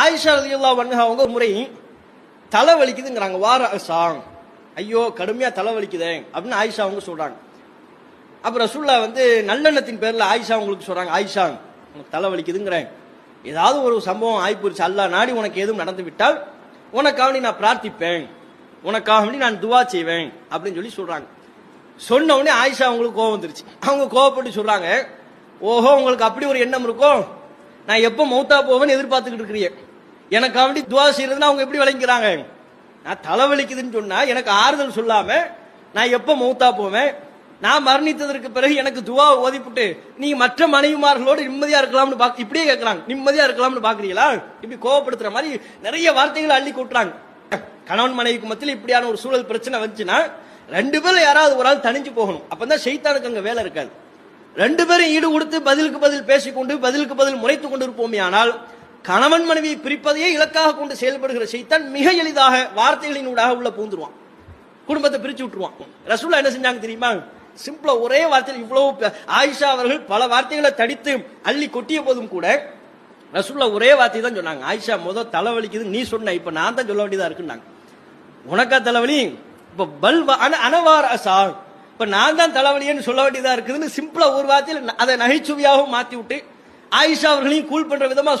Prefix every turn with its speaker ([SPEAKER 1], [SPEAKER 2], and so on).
[SPEAKER 1] ஆயிஷா ரலியல்லாஹு அன்ஹா அவங்க ஒரு முறை தலை வலிக்குதுங்கிறாங்க வார சாங் ஐயோ கடுமையா தலை வலிக்குதே அப்படின்னு ஆயிஷா அவங்க சொல்றாங்க. அப்புறம் ரசூல்லா வந்து நல்லெண்ணத்தின் பேர்ல ஆயிஷா உங்களுக்கு சொல்றாங்க ஆயிஷா உனக்கு தலை வலிக்குதுங்கிறேன் ஏதாவது ஒரு சம்பவம் ஆயிப்போச்சு. அல்லா நாடி உனக்கு எதுவும் நடந்து விட்டால் உனக்காக நான் பிரார்த்திப்பேன். உனக்காக நான் துவா செய்வேன் அப்படின்னு சொல்லி சொல்றாங்க. சொன்ன உடனே ஆயிஷா அவங்களுக்கு கோவம் வந்துருச்சு. அவங்க கோவப்பட்டு சொல்றாங்க ஓஹோ உங்களுக்கு அப்படி ஒரு எண்ணம் இருக்கும் நான் எப்போ மௌத்தா போவேன்னு எதிர்பார்த்துக்கிட்டு இருக்கிறீங்க. எனக்காக வேண்டி துவா செய்யறதுன்னு அவங்க எப்படி விளங்கிறாங்க நான் தலைவலிக்குதுன்னு சொன்னா எனக்கு ஆறுதல் சொல்லாம நான் எப்போ மௌத்தா போவேன்? நான் மரணித்ததற்கு பிறகு எனக்கு துவா ஓதிப்புட்டு நீங்க மற்ற மனைவிமார்களோடு நிம்மதியா இருக்கலாம்னு பாக்க இப்படியே கேட்கறாங்க நிம்மதியா இருக்கலாம்னு பாக்குறீங்களா? இப்படி கோவப்படுத்துற மாதிரி நிறைய வார்த்தைகளை அள்ளி கூட்டுறாங்க. கணவன் மனைவிக்கு மத்தியில் இப்படியான ஒரு சூழல் பிரச்சனை வந்துச்சுன்னா ரெண்டு பேரும் யாராவது ஒரு ஆள் தனிஞ்சு போகணும். அப்பதான் செய்தானுக்கு அங்க வேலை இருக்காது. ரெண்டு பேரும் ஈடு கொடுத்து பதிலுக்கு பதில் பேசிக்கொண்டு பதிலுக்கு பதில் முனைத்துக் கொண்டு இருப்போமே ஆனால் கணவன் மனைவியை பிரிப்பதையே இலக்காக கொண்டு செயல்படுகிற செய்தான் மிக எளிதாக வார்த்தைகளினூடாக உள்ள பூந்துருவான். குடும்பத்தை பிரிச்சு விட்டுருவான். ரசூல்லா என்ன செஞ்சாங்க தெரியுமா? சிம்பிளா ஒரே வார்த்தையில் இவ்வளவு ஆயிஷா அவர்கள் பல வார்த்தைகளை தடித்து அள்ளி கொட்டிய போதும் கூட ரசூல்லா ஒரே வார்த்தை தான் சொன்னாங்க. ஆயிஷா முத தலைவலிக்குது நீ சொன்ன இப்ப நான் தான் சொல்ல வேண்டியதா இருக்குன்னாங்க. உனக்கா தலைவலி? இப்ப பல் அனவார் அசா இப்போ நான் தான் தலைவலியன்னு சொல்ல வேண்டியதா இருக்குதுன்னு சிம்பிளா ஒரு வார்த்தையில் அதை நகைச்சுவையாகவும் மாத்தி விட்டு ஆயிஷா அவர்களையும் கூல் பண்ற விதமா